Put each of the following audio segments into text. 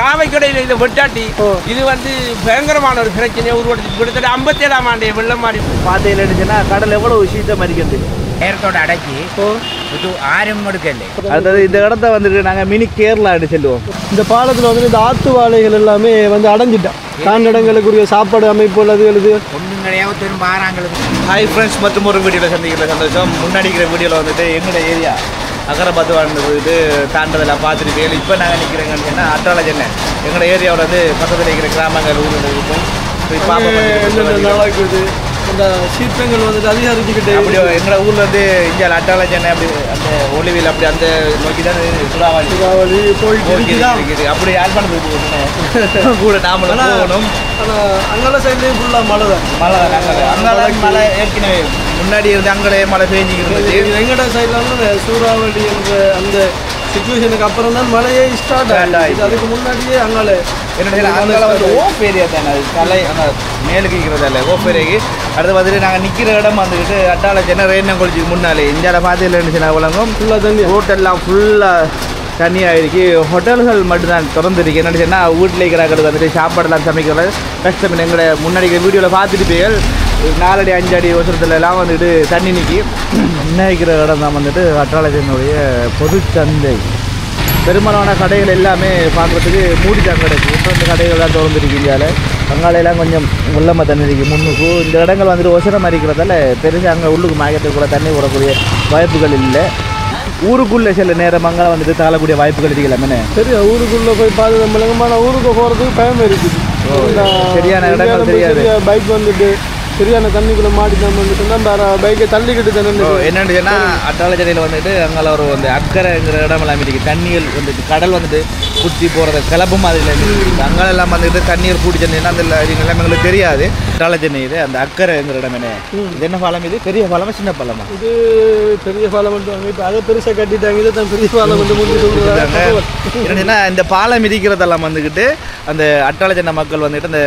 காவைக்கடையில் இதை வெட்டாட்டி இது வந்து பயங்கரமான ஒரு பிரச்சனையை உருவாடுச்சு கிட்டத்தட்ட ஐம்பத்தேழாம் ஆண்டு வெள்ளம் மாதிரி பார்த்தீங்கன்னு இருந்துச்சுன்னா கடல் எவ்வளவு சீத்தம் அடிக்கிறது நேரத்தோட அடக்கி இது ஆறும் எடுக்கல அடுத்தது இந்த இடத்த வந்துட்டு நாங்கள் மினி கேரளான்னு சொல்லுவோம். இந்த பாலத்தில் வந்து இந்த ஆத்து வாழைகள் எல்லாமே வந்து அடைஞ்சிட்டான் கால்நடங்களுக்குரிய சாப்பாடு அமைப்பு அதுகளுக்கு ஒன்றும் கிடையாது திரும்ப ஆறாங்களுக்கு ஹாய் ஃப்ரெண்ட்ஸ் மற்றும் ஒரு வீடியோவில் சந்திக்கிற சந்தோஷம். முன்னாடி இருக்கிற வீடியோவில் வந்துட்டு எங்களோட ஏரியா அகரபாத்து வாழ்ந்தது இது தாண்டதெல்லாம் பார்த்துட்டு வேலை இப்போ நாங்கள் நிற்கிறேங்கன்னு சொன்னால் அட்டால சென்னை எங்களோட ஏரியாவில் வந்து பக்கத்தில் இருக்கிற கிராமங்கள் ஊரில் இருக்கும். நாளாக்குது அந்த சீற்றங்கள் வந்துட்டு அதிகரிச்சுக்கிட்டே அப்படி எங்களோட ஊர்ல இருந்து இங்கே அட்டால சென்னை அப்படி அந்த ஒளிவில் அப்படி அந்த நோக்கி தான் சுறாவாளி காவலி போயிட்டு அப்படி யாழ்ப்பாணத்துக்கு போகணும் கூட நாமளும் போகணும். அங்கால சைட்லேயும் ஃபுல்லாக மழை தான். மழை நாங்கள் அங்கே மழை ஏற்கனவே முன்னாடி இருந்து அங்கே மழை பெஞ்சிக்கிட்டு இருந்துச்சு வெங்கட சைடில் வந்து சூறாவளி என்ற அந்த சுச்சுவேஷனுக்கு அப்புறம் தான் மழையே ஸ்டார்ட் ஆகிடுச்சு. அதுக்கு முன்னாடியே அங்கால என்னோட அங்கே வந்து ஓப் ஏரியா தானே அது தலை அந்த மேலுக்கு இருக்கிறதால ஓப் ஏரியாக்கு அடுத்து வந்துட்டு நாங்கள் நிற்கிற இடம் வந்துக்கிட்டு அட்டால சென்னை ரெயினம் கொலிச்சுக்கு முன்னாலே. இந்தியாவில் பார்த்து இல்லைன்னு வழங்கும் ஃபுல்லாக தண்ணி. ரோட்டெல்லாம் ஃபுல்லாக தண்ணியாக இருக்கு ஹோட்டல்கள் மட்டும்தான் திறந்துருக்கு. என்னன்னு சொன்னால் வீட்டில் இருக்கிறாங்களுக்கு வந்துட்டு சாப்பாடெல்லாம் சமைக்கிறது. கஷ்டம் எங்களை முன்னாடி வீடியோவில் பார்த்துட்டு போய் நாலடி அஞ்சடி வருஷத்துல எல்லாம் வந்துட்டு தண்ணி நிற்கி நினைக்கிற இடம் தான் வந்துட்டு அட்டாளத்தினுடைய பொதுச்சந்தை பெரும்பாலான கடைகள் எல்லாமே பார்க்குறதுக்கு மூடிட்டாங்க கிடக்கு இப்போ இந்த கடைகள்லாம் திறந்துருக்கு இந்தியாவில் அங்காலையெல்லாம் கொஞ்சம் வெள்ளமாக தண்ணி இருக்குது முன்னுக்கு இந்த இடங்கள் வந்துட்டு ஒசரம் அரிக்கிறதால பெருசாக அங்கே உள்ளுக்கு மாயத்துக்குள்ள தண்ணி விடக்கூடிய வாய்ப்புகள் இல்லை. ஊருக்குள்ளே சில நேரம் அங்கே வந்துட்டு தாழக்கூடிய வாய்ப்புகள் இருக்கலாமே சரியா ஊருக்குள்ள போய் பார்த்து நம்மளங்கமான ஊருக்கு போகிறதுக்கு பயம் இருக்குது. சரியான இடங்கள் தெரியாது. பைக் வந்துட்டு சரியான தண்ணிக்குள்ள மாட்டிக்காம வந்துட்டுன்னா வேற பைக்கை தள்ளிக்கிட்டு தானே. என்னன்னு சொன்னால் அட்டாளச்சேரியில் வந்துட்டு அங்கே ஒரு அந்த அக்கறைங்கிற இடம் எல்லாம் இருக்குது தண்ணிகள் வந்துட்டு கடல் வந்துட்டு குத்தி போகிறத கிளப்பு மாதிரி இருக்குது அங்கெல்லாம் வந்துட்டு தண்ணீர் கூட்டி சென்னைன்னா அந்த நிலைமை எங்களுக்கு தெரியாது. அட்டாளச்சேரி இது அந்த அக்கறைங்கிற இடம் என்ன? இது என்ன பாலம் இது? பெரிய பாலமா சின்ன பாலமா? இது பெரிய பாலம் வந்து இப்போ அதை பெருசா கட்டிட்டாங்க. இதை தான் பெரிய பாலம் வந்து முடிஞ்சு சொல்றாங்க. என்னன்னா இந்த பாலம் மிதிக்கிறதெல்லாம் வந்துக்கிட்டு அந்த அட்டாளச்சேனை மக்கள் வந்துட்டு அந்த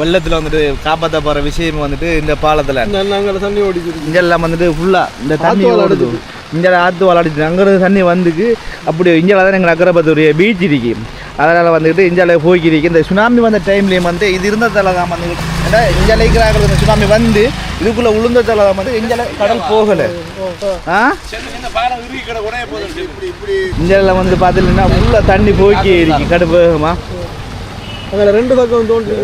வெள்ளத்தில் வந்துட்டு காப்பாற்ற போகிற விஷயம் வந்துட்டு இந்த பாலத்தில். நாங்கள் தண்ணி ஓடிச்சிருக்கு இங்கெல்லாம் வந்துட்டு ஃபுல்லாக இந்த தண்ணி ஓடுது. இங்கே ஆற்று வாழாடிச்சு அங்கே தண்ணி வந்துக்கு. அப்படி இங்கே தான் எங்கள் அக்கரபத்துடைய பீச் இருக்கு. அதனால் வந்துக்கிட்டு இந்தியாவில் போய்க்கிருக்கு இந்த சுனாமி வந்த டைம்லேயும் வந்து இது இருந்ததால தான் வந்து ஏன்னா இந்தியாவில் இருக்கிறார்கள் இந்த சுனாமி வந்து இதுக்குள்ளே உளுந்ததால தான் வந்து இந்தியாவில் கடல் போகலை. ஆ இந்தியாவில் வந்து பார்த்தீங்கன்னா உள்ள தண்ணி போய்க்கி இருக்கு. கடுப்பமா அங்கே ரெண்டு பக்கம் தண்ணி.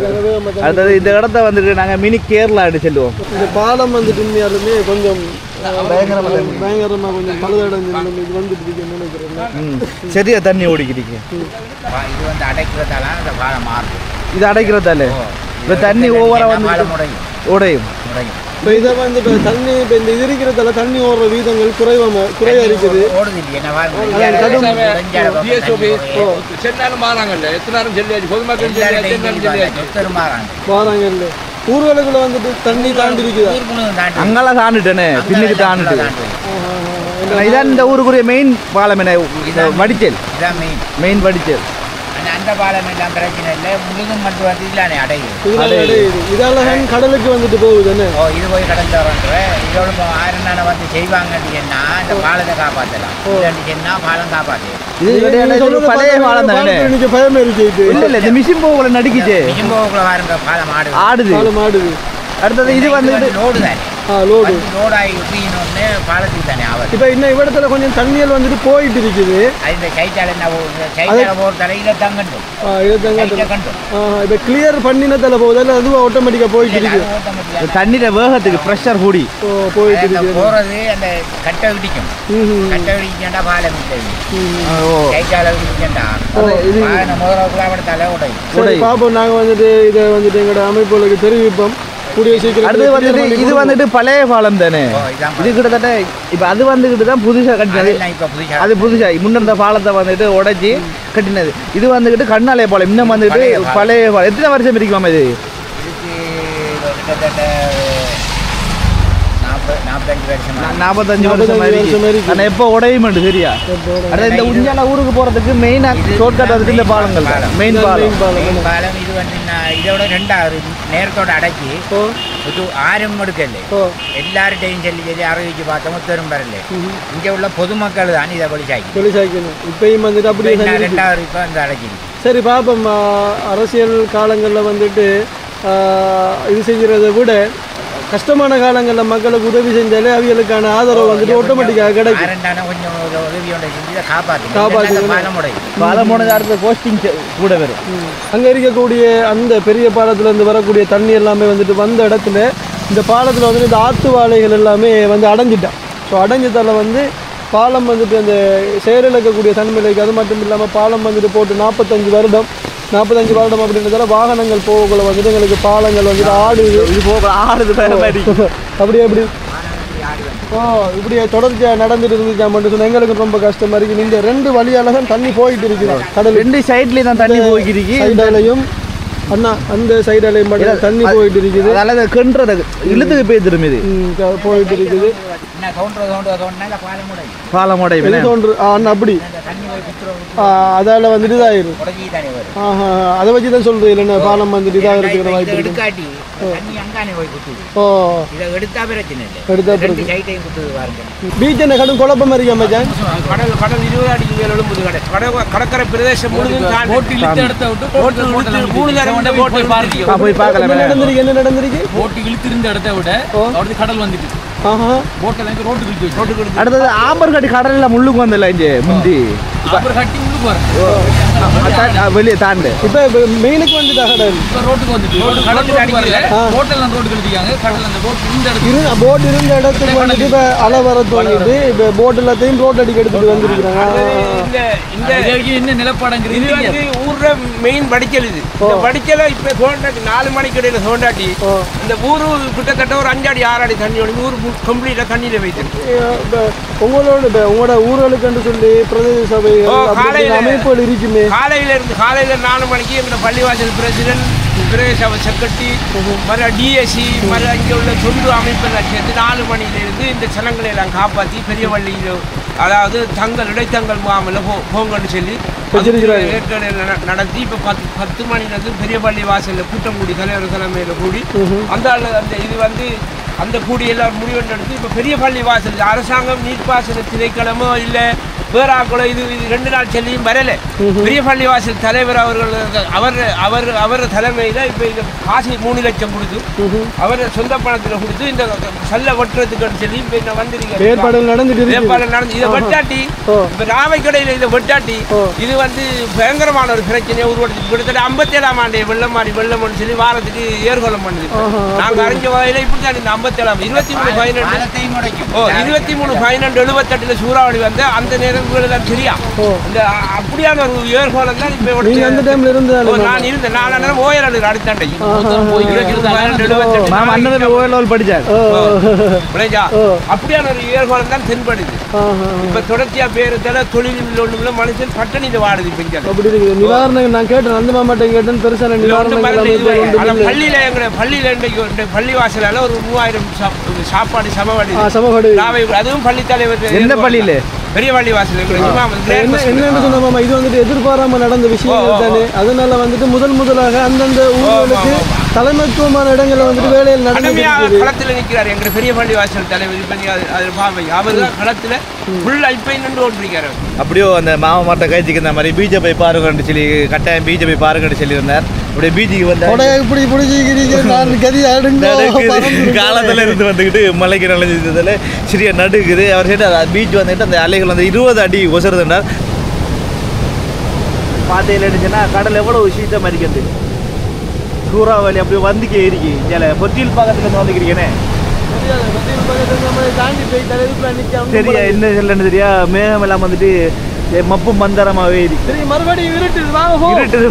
அடுத்தது இந்த இடத்த வந்துட்டு நாங்கள் மினி கேரளான்னு சொல்லுவோம். இந்த பாலம் வந்துட்டு உண்மையாலுமே கொஞ்சம் பயங்கரமா பயங்கரமா கொஞ்சம் பழுதடைஞ்சு இது வந்துட்டு நினைக்கிறேன். ம் சரியா தண்ணி ஓடிக்கிறீங்க இது வந்து அடைக்கிறதால பாலம் மாறுது. இது அடைக்கிறதால. இப்போ தண்ணி ஓவரா பாலம் வந்து உடையும்? உடையும். உடையும் இப்போ இதை வந்து இப்போ தண்ணி இப்போ இந்த இது இருக்கிறதால தண்ணி ஓடுற வீதங்கள் குறைவாம குறையா இருக்குது சென்னாலும் மாறாங்கல்ல? எத்தனை நேரம் சொல்லியாச்சு பொதுமக்கள் சொல்லியாச்சு. இல்லை ஊர்களுக்குள்ள வந்துட்டு தண்ணி தாண்டி இருக்குதா அங்கெல்லாம் தாண்டுட்டேனே பின்னுக்கு தாண்டுட்டு. தாண்டு இதான் இந்த ஊருக்குரிய மெயின் பாலம் என்ன? வடிச்சல். மெயின் வடிச்சல். அந்த பாலம் எல்லாம் பிரச்சனை இல்லை. முழுதும் மட்டும் வந்து இல்லானே அடையுது. இதால தான் கடலுக்கு வந்துட்டு போகுது என்ன? ஓ இது போய் கடந்த வரன்ற இதோட இப்போ ஆயிரம் வந்து செய்வாங்கன்னு சொன்னா இந்த பாலத்தை காப்பாற்றலாம் சொன்னா பாலம் காப்பாற்று ஒரு பழைய பாலம் தானே? பயமே இருக்கு இல்ல இல்ல இந்த மிஷின் போகல நடிக்குச்சு மிஜம்போக்குள்ள வாருங்க பாலம் ஆடு ஆடுது. பாலம் ஆடுது. அடுத்தது இது வந்து லோடு தானே. லோடு லோடு ஆகி விட்டீங்கன்னு பாலத்துக்கு தானே ஆகுது இப்போ இன்னும் இவ்விடத்துல கொஞ்சம் தண்ணியல் வந்துட்டு போயிட்டு இருக்குது. அது இந்த சைத்தால என்ன போகுது சைத்தால போகிற தலையில தங்கட்டும் கண்டும் இப்போ கிளியர் பண்ணினதில் போகுது. இல்லை அதுவும் ஆட்டோமேட்டிக்காக போயிட்டு இருக்குது. தண்ணியில வேகத்துக்கு ப்ரெஷர் கூடி. ஓ போயிட்டு இருக்குது. போறது அந்த கட்டை விடிக்கும் கட்டை விடிக்கண்டா பாலம் சைத்தால விடிக்கண்டா முதல்ல உடையும். சரி பாப்போம். நாங்கள் வந்துட்டு இதை வந்துட்டு எங்களோட அமைப்புகளுக்கு தெரிவிப்போம். கூடிய சீக்கிரம் அடுத்து வந்துட்டு இது வந்துட்டு பழைய பாலம் தானே? இது கிட்டத்தட்ட இப்ப அது வந்துகிட்டு தான் புதுசா கட்டினது. அது புதுசா முன்னிருந்த பாலத்தை வந்துட்டு உடைச்சி கட்டினது. இது வந்துகிட்டு கண்ணாலய பாலம். இன்னும் வந்துட்டு பழைய பாலம். பழைய பாலம். எத்தனை வருஷம் இருக்குமாம் இது இதுக்கு கிட்டத்தட்ட நாற்பது நாற்பத்தஞ்சு வருஷமா நா- நாற்பத்தஞ்சு வருஷம் நாற்பத்தஞ்சு மாதிரி வருஷம் மாதிரி இருக்கு. ஆனா எப்போ உடையுமெண்டு சரியா அடுத்து இந்த உஞ்சால ஊருக்கு போறதுக்கு மெயினா ஷார்ட் கட் வந்துட்டு இந்த பாலங்கள். மெயின் பாலம் பாலம் இது வந்து இதோட ரெண்டாவது நேரத்தோட அடக்கி இது ஆரும் எடுக்கல ஓ எல்லார்ட்டையும் சொல்லி சொல்லி அறிவிச்சு பார்த்தோம் ஒத்தரும் வரல இங்க உள்ள பொதுமக்கள் தான் இதை வழி சாக்கி வெளி சாய்க்கணும் இப்பயும் வந்துட்டு இருக்கு. ரெண்டாவது இப்போ இந்த அடைக்கி சரி பாப்போம் ஆ, அரசியல் காலங்களில் வந்துட்டு இது செய்கிறத விட கஷ்டமான காலங்களில் மக்களுக்கு உதவி செஞ்சாலே அவங்களுக்கான ஆதரவு வந்துட்டு ஆட்டோமேட்டிக்காக கிடைக்கும். போஸ்டிங் கூட வரும். அங்கே இருக்கக்கூடிய அந்த பெரிய பாலத்திலேருந்து வரக்கூடிய தண்ணி எல்லாமே வந்துட்டு வந்த இடத்துல இந்த பாலத்தில் வந்துட்டு இந்த ஆற்று வாழைகள் எல்லாமே வந்து அடைஞ்சிட்டான் ஸோ அடைஞ்சதால் வந்து பாலம் வந்துட்டு அந்த செயலிழக்கக்கூடிய தன்மையிலைக்கு அது மட்டும் இல்லாமல் பாலம் வந்துட்டு போட்டு நாற்பத்தஞ்சு வருடம் நாற்பத்தஞ்சு வருடம் அப்படின்றதால வாகனங்கள் போகக்குள்ள வந்துட்டு எங்களுக்கு பாலங்கள் வந்துட்டு ஆடுது. இது போக ஆறுது வேற மாதிரி. அப்படியே அப்படி ஓ இப்படியே தொடர்ச்சியாக நடந்துட்டு இருந்துச்சா மட்டும் எங்களுக்கு ரொம்ப கஷ்டமா இருக்கு. இந்த ரெண்டு வழியால தான் தண்ணி போயிட்டு இருக்குது கடல் ரெண்டு சைட்லயும் தான் தண்ணி போய்க்கிருக்கு சைடாலையும் அண்ணா அந்த சைடாலையும் மட்டும் தண்ணி போயிட்டு இருக்குது. அதால கிணறு இழுத்துக்கு போய் திரும்பி போயிட்டு இருக்குது. பாலமோட தோன்று அப்படி அதால வந்துட்டு இதாயிரும் அதை வச்சு தான் இல்லைன்னா பாலம் வந்துட்டு வாய்ப்பு ஓ எடுத்தா பிரச்சனை எடுத்தா பீச் என்ன கடும் குழப்பமா இருக்கா மச்சான் கடல் கடல் இருபது அடிக்கு மேல எழும்புது கடல் கடல் கடற்கரை பிரதேசம் முழுதும் இழுத்து விட்டு போட்டு இழுத்து மூணு தடவை இந்த போட்டு போய் பாருங்க ஆ, போய் என்ன நடந்திருக்கு என்ன நடந்திருக்கு போட்டு இழுத்திருந்த இடத்த விட அவருக்கு கடல் வந்துட்டு ஆஹா. போட்டில் இருந்து ரோட்டு இழுத்து வச்சு ரோட்டுக்கு அடுத்தது ஆம்பர்காட்டி கடல்ல முள்ளுக்கு வந்தல இங்க முந்தி. வெளியே தாண்டு. இப்போ மெயினுக்கு வந்துட்டா கடல் இப்போ ரோட்டுக்கு வந்துட்டு ரோட்டு கடல் ரோட்டுக்கு வரல ஹோட்டல் அந்த ரோட்டுக்கு எழுதிக்காங்க கடல் அந்த ரோட் இந்த இடத்துல இரு போட் இருந்த இடத்துக்கு வந்துட்டு இப்போ அலை வர தோணிட்டு இப்போ போட் எல்லாத்தையும் ரோட் அடிக்க எடுத்துட்டு வந்திருக்கிறாங்க. இந்த என்ன நிலப்பாடங்கிறது இது. வந்து ஊர்ல மெயின் வடிக்கல் இது. இந்த வடிக்கல இப்ப தோண்டாட்டி நாலு மணிக்கு இடையில தோண்டாட்டி இந்த ஊரு கிட்டத்தட்ட ஒரு அஞ்சாடி ஆறு அடி தண்ணி ஒழுங்கு ஊர் கம்ப்ளீட்டா தண்ணியில வைத்திருக்கு. உங்களோட உங்களோட ஊர்களுக்கு சொல்லி பிரதேச காலையில- அமைப்புகள் இருக்குமே. காலையில இருந்து காலையில நாலு மணிக்கு எங்க பள்ளிவாசல் பிரசிடென்ட் பிரதேச செக்ரட்டரி மறு டிஎஸ்சி மறு அங்கே உள்ள தொண்டு அமைப்பெல்லாம் சேர்த்து நாலு மணியில இருந்து இந்த சனங்களை எல்லாம் காப்பாற்றி பெரிய வள்ளியில் அதாவது தங்கள் இடைத்தங்கள் முகாமில் போ போங்கன்னு சொல்லி நடத்தி இப்போ பத்து பத்து மணிலேருந்து பெரிய பள்ளி வாசலில் கூட்டம் கூடி தலைவர் தலைமையில் கூடி அந்த அந்த இது வந்து அந்த கூடி எல்லாம் முடிவெடுத்து இப்போ பெரிய பள்ளி வாசல் அரசாங்கம் நீர்ப்பாசன திணைக்களமோ இல்லை வேற ஆக்களோ இது இது ரெண்டு நாள் செல்லியும் வரல. பெரிய பள்ளி வாசல் தலைவர் அவர்கள் அவர் அவர் அவர் தலைமையில் இப்போ இந்த காசு மூணு லட்சம் கொடுத்து அவர் சொந்த பணத்தில் கொடுத்து இந்த சல்ல வெட்டுறதுக்குன்னு சொல்லி இப்போ இந்த வந்திருக்காரு. ஏற்பாடுகள் நடந்துட்டு ஏற்பாடு நடந்து இதை வெட்டாட்டி. இப்ப ராமைக்கடையில் இதை வெட்டாட்டி இது வந்து பயங்கரமான ஒரு பிரச்சனையை உருவாடுது கிட்டத்தட்ட ஐம்பத்தேழாம் ஆண்டு வெள்ளம் மாறி வெள்ளம்னு சொல்லி வாரத்துக்கு ஏர்கோலம் பண்ணுது. ஆஹா, நாங்க அறிஞ்ச வகையில இப்படிதான் இந்த ஐம்பத்தேழாம் இருபத்தி மூணு பதினெட்டு. உடைக்கும் ஓ இருபத்தி மூணு பதினெண்டு எழுபத்தெட்டுல சூறாவளி வந்து அந்த நேரங்கள் தான் தெரியா இந்த அப்படியான ஒரு ஏர்கோலம் தான் இப்ப டைம்ல இருந்து ஓ, நான் இருந்தேன். நான் நேரம் ஓயலாளர் அடுத்தாண்டை. அண்ணன் லெவல் படிச்சார். விளைஞ்சா அப்படியான ஒரு ஏர்கோலம் தான் தென்படுது. இப்ப தொடர்ச்சியா பேருந்தால தொழிலில் ஒண்ணுமில்ல மனுஷன் பட்டணியில வாடுது இப்ப அப்படி இருக்குது. நிவாரணம் நான் கேட்டேன் அந்த மாமாட்ட கேட்டேன் பெருசான இது இது இல்லை. பள்ளியில எங்க பள்ளியில இன்றைக்கு பள்ளி வாசலால ஒரு மூவாயிரம் சாப்- சாப்பாடு சமவடி ராவை அதுவும் பள்ளி தலைவர் எந்த பள்ளியில? பெரிய பள்ளி வாசல். என்னன்னு சொன்ன இது வந்துட்டு எதிர்பாராம நடந்த விஷயங்கள் தானே அதனால வந்துட்டு முதல் முதலாக அந்தந்த ஊர்களுக்கு தலைமைத்துவமான இடங்கள்ல வந்துட்டு வேலையில் நடந்து களத்துல நிக்கிறார் எங்க பெரிய பள்ளி வாசல் தலைவர் அது- பாவை அவர் களத்துல ஃபுல்லா இப்ப நின்று ஓட்டிருக்காரு அப்படியோ அந்த மாமா மாட்ட கைச்சிக்கு இந்த மாதிரி போய் பாருங்கன்னு சொல்லி கட்டாயம் போய் பாருங்கன்னு சொல்லியிருந்தார். அப்படியே பீச்சுக்கு வந்தார். கொடையை இப்படி பிடிச்சிக்கிறீங்க நான் கதி அடுங்க காலத்துல இருந்து வந்துக்கிட்டு மலைக்கு நுழைஞ்சதுல சரியா நடுக்குது அவர் சேர்த்து பீச் வந்துட்டு அந்த அலைகள் வந்து இருபது அடி ஒசருதுன்னார் பார்த்தேன் இருந்துச்சுன்னா கடல் எவ்வளவு சீத்தம் அடிக்கிறது? சூறாவளி அப்படியே வந்துக்கே இருக்கி. சில பொற்றியில் பக்கத்துல இருந்து வந்துக்கிறீங்கன்னே தாண்டி போய் தலைவிப்புல நிக்க சரியா என்ன சொல்லன்னு தெரியா? மேகம் எல்லாம் வந்துட்டு ஏ, மப்பு மந்தரமாவே இருக்கு. சரி மறுபடியும் இருட்டுது வாங்க போ இருட்டுது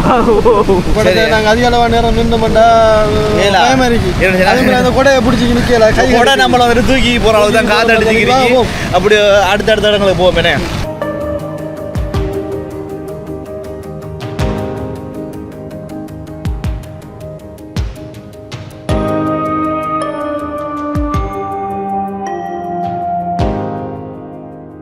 சரி. நாங்க அதிக அளவா நேரம் நின்றோம்டா ஏலா. பயமா இருக்கு. அந்த கொடையை பிடிச்சி நிக்கல கூட நம்மள வந்து தூக்கி போற அளவுக்கு தான் காத்து அடிச்சுக்கிறீங்க அப்படி அடுத்த அடுத்த இடங்களுக்கு போவோம் என்ன